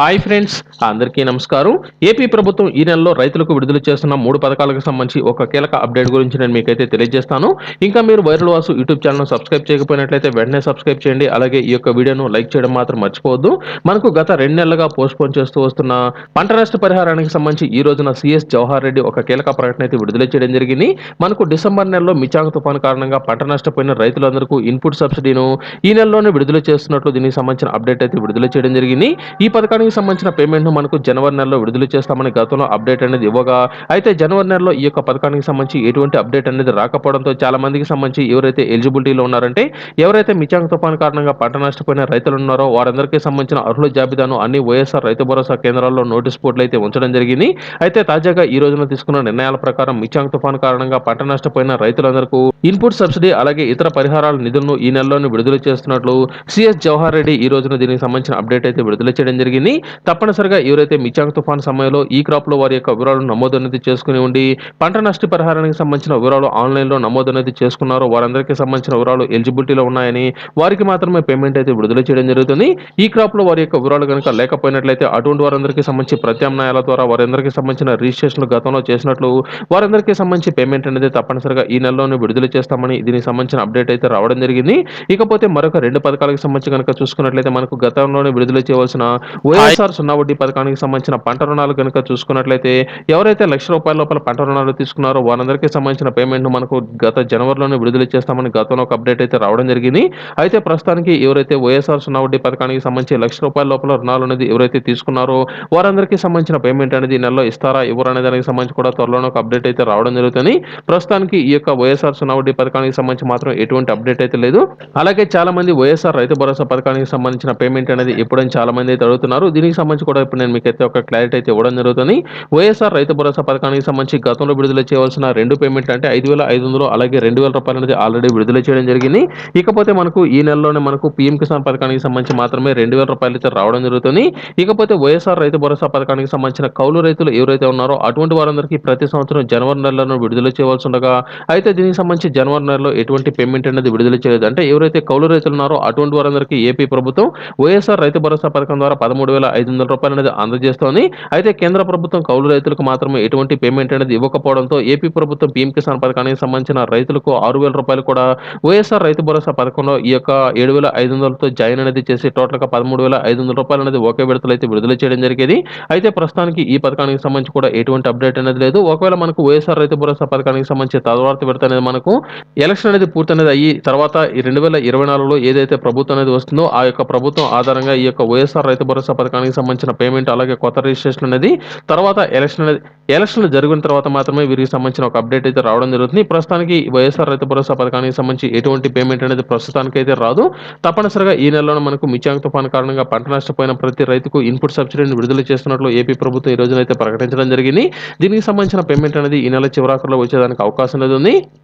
Hi friends అందరికీ నమస్కారం. AP ప్రభుత్వం ఈ నెలలో రైతులకు విడుదల చేస్తున్న మూడు పథకాలకు సంబంధించి ఒక కీలక అప్డేట్ గురించి నేను మీకైతే తెలియజేస్తాను. ఇంకా మీరు viral Vasu YouTube channel subscribe చేయకపోయినట్లయితే వెంటనే సబ్స్క్రైబ్ చేయండి. అలాగే ఈ యొక్క వీడియోను లైక్ చేయడం మాత్రం మర్చిపోవద్దు. మనకు గత రెండు నెలలుగా పోస్ట్పోన్ చేస్తూ వస్తున్న పంట నష్ట పరిహారానికి సంబంధించి ఈ రోజున సిఎస్ జవహర్ రెడ్డి ఒక కీలక ప్రకటన అయితే విడుదల చేయడం జరిగింది. మనకు డిసెంబర్ నెలలో మిచాంగ్ తుఫాను కారణంగా పంట నష్టపోయిన రైతులందరికీ ఇన్పుట్ సబ్సిడీను ఈ నెలలోనే విడుదల చేస్తున్నట్లు దీనికి సంబంధించిన అప్డేట్ అయితే విడుదల చేయడం జరిగింది. ఈ పథకానికి సంబంధించిన పేమెంట్ను మనకు జనవరి నెలలో విడుదల చేస్తామని గతంలో అప్డేట్ అనేది ఇవ్వగా అయితే జనవరి నెలలో ఈ యొక్క పథకానికి సంబంధించి ఎటువంటి అప్డేట్ అనేది రాకపోవడంతో చాలా మందికి సంబంధించి ఎవరైతే ఎలిజిబిలిటీలో ఉన్నారంటే ఎవరైతే మిచాంగ్ తుఫాన్ కారణంగా పంట నష్టపోయిన రైతులు ఉన్నారో వారందరికీ సంబంధించిన అర్హుల జాబితాను అన్ని వైఎస్ఆర్ రైతు భరోసా కేంద్రాల్లో నోటీస్ బోర్డులు అయితే ఉంచడం జరిగింది. అయితే తాజాగా ఈ రోజున తీసుకున్న నిర్ణయాల ప్రకారం మిచాంగ్ తుఫాన్ కారణంగా పంట నష్టపోయిన రైతులందరికీ ఇన్పుట్ సబ్సిడీ అలాగే ఇతర పరిహారాల నిధులను ఈ నెలలోనే విడుదల చేస్తున్నట్లు సిఎస్ జవహర్ రెడ్డి ఈ రోజున దీనికి సంబంధించిన అప్డేట్ అయితే విడుదల చేయడం జరిగింది. తప్పనిసరిగా ఎవరైతే మిచాంగ్ తుఫాన్ సమయంలో ఈ క్రాప్లో వారి యొక్క వివరాలు నమోదు అనేది చేసుకుని ఉండి పంట నష్ట పరిహారానికి సంబంధించిన వివరాలు ఆన్లైన్లో నమోదు అనేది చేసుకున్నారో వారందరికీ సంబంధించిన వివరాలు ఎలిజిబిలిటీలో ఉన్నాయని వారికి మాత్రమే పేమెంట్ అయితే విడుదల చేయడం జరుగుతుంది. ఈ క్రాప్లో వారి యొక్క వివరాలు కనుక లేకపోయినట్లయితే అటువంటి వారందరికీ సంబంధించి ప్రత్యామ్నాయాల ద్వారా వారందరికీ సంబంధించిన రిజిస్ట్రేషన్ గతంలో చేసినట్లు వారందరికీ సంబంధించి పేమెంట్ అనేది తప్పనిసరిగా ఈ నెలలోనే విడుదల చేస్తామని దీనికి సంబంధించిన అప్డేట్ అయితే రావడం జరిగింది. ఇకపోతే మరొక రెండు పథకాలకు సంబంధించి కనుక చూసుకున్నట్లయితే మనకు గతంలోనే విడుదల చేయవలసిన వైఎస్ఆర్ సున్నా వడ్డీ పథకానికి సంబంధించిన పంట రుణాలు కనుక చూసుకున్నట్లయితే ఎవరైతే లక్ష రూపాయల లోపల పంట రుణాలు తీసుకున్నారో వారందరికీ సంబంధించిన పేమెంట్ను మనకు గత జనవరిలోనే విడుదల చేస్తామని గతంలో ఒక అప్డేట్ అయితే రావడం జరిగింది. అయితే ప్రస్తుతానికి ఎవరైతే వైఎస్ఆర్ సున్నా వడ్డీ పథకానికి సంబంధించి లక్ష రూపాయల లోపల రుణాలు అనేది ఎవరైతే తీసుకున్నారో వారందరికీ సంబంధించిన పేమెంట్ అనేది నెలలో ఇస్తారా ఇవ్వరు అనే దానికి సంబంధించి కూడా త్వరలోనే ఒక అప్డేట్ అయితే రావడం జరుగుతుంది. ప్రస్తుతానికి ఈ యొక్క వైఎస్ఆర్ సున్నా వడ్డీ పథకానికి సంబంధించి మాత్రం ఎటువంటి అప్డేట్ అయితే లేదు. అలాగే చాలా మంది వైఎస్ఆర్ రైతు భరోసా పథకానికి సంబంధించిన పేమెంట్ అనేది ఎప్పుడని చాలా మంది అయితే అడుగుతున్నారు. దీనికి సంబంధించి కూడా ఇప్పుడు నేను మీకు అయితే ఒక క్లారిటీ అయితే ఇవ్వడం జరుగుతుంది. వైఎస్ఆర్ రైతు భరోసా పథకానికి సంబంధించి గతంలో విడుదల చేయవలసిన రెండు పేమెంట్లు అంటే ఐదు వేల ఐదు వందలు అలాగే రెండు వేల రూపాయలు అనేది ఆల్రెడీ విడుదల చేయడం జరిగింది. ఇకపోతే మనకు ఈ నెలలోనే మనకు పీఎం కిసాన్ పథకానికి సంబంధించి మాత్రమే రెండు వేల రూపాయలు అయితే రావడం జరుగుతుంది. ఇకపోతే వైఎస్ఆర్ రైతు భరోసా పథకానికి సంబంధించిన కౌలు రైతులు ఎవరైతే ఉన్నారో అటువంటి వారందరికీ ప్రతి సంవత్సరం జనవరి నెలలో విడుదల చేయవలసి ఉండగా అయితే దీనికి సంబంధించి జనవరి నెలలో ఎటువంటి పేమెంట్ అనేది విడుదల చేయలేదు. అంటే ఎవరైతే కౌలు రైతులు ఉన్నారో అటువంటి వారందరికీ ఏపీ ప్రభుత్వం వైఎస్ఆర్ రైతు భరోసా పథకం ద్వారా పదమూడు వేల ఐదు వందల రూపాయలు అనేది అందజేస్తోంది. అయితే కేంద్ర ప్రభుత్వం కౌలు రైతులకు మాత్రమే ఎటువంటి పేమెంట్ అనేది ఇవ్వకపోవడంతో ఏపీ ప్రభుత్వం పీఎం కిసాన్ పథకానికి సంబంధించిన రైతులకు ఆరు వేల రూపాయలు కూడా వైఎస్ఆర్ రైతు భరోసా పథకంలో ఈ యొక్క ఏడు వేల ఐదు వందలతో జాయిన్ అనేది చేసి టోటల్గా పదమూడు వేల ఐదు వందల రూపాయలు అనేది ఒకే విడతలు అయితే విడుదల చేయడం జరిగేది. అయితే ప్రస్తుతానికి ఈ పథకానికి సంబంధించి కూడా ఎటువంటి అప్డేట్ అనేది లేదు. ఒకవేళ మనకు వైఎస్ఆర్ రైతు భరోసా పథకానికి సంబంధించి తర్వాత విడత అనేది మనకు ఎలక్షన్ అనేది పూర్తి అనేది అయ్యి తర్వాత ఈ రెండు వేల ఇరవై నాలుగులో ఏదైతే ప్రభుత్వం అనేది వస్తుందో ఆ యొక్క ప్రభుత్వం ఆధారంగా ఈ యొక్క వైఎస్ఆర్ రైతు భరోసా పథకానికి సంబంధించిన పేమెంట్ అలాగే కొత్త రిజిస్ట్రేషన్ అనేది తర్వాత ఎలక్షన్ ఎలక్షన్లు జరిగిన తర్వాత మాత్రమే వీరికి సంబంధించిన ఒక అప్డేట్ అయితే రావడం జరుగుతుంది. ప్రస్తుతానికి వైఎస్ఆర్ రైతు భరోసా పథకానికి సంబంధించి ఎటువంటి పేమెంట్ అనేది ప్రస్తుతానికి అయితే రాదు. తప్పనిసరిగా ఈ నెలలో మనకు మిచాంగ్ తుఫాన్ కారణంగా పంట నష్టపోయిన ప్రతి రైతుకు ఇన్పుట్ సబ్సిడీని విడుదల చేస్తున్నట్లు ఏపీ ప్రభుత్వం ఈ రోజున అయితే ప్రకటించడం జరిగింది. దీనికి సంబంధించిన పేమెంట్ అనేది ఈ నెల చివరాఖరులో వచ్చేదానికి అవకాశం అనేది ఉంది.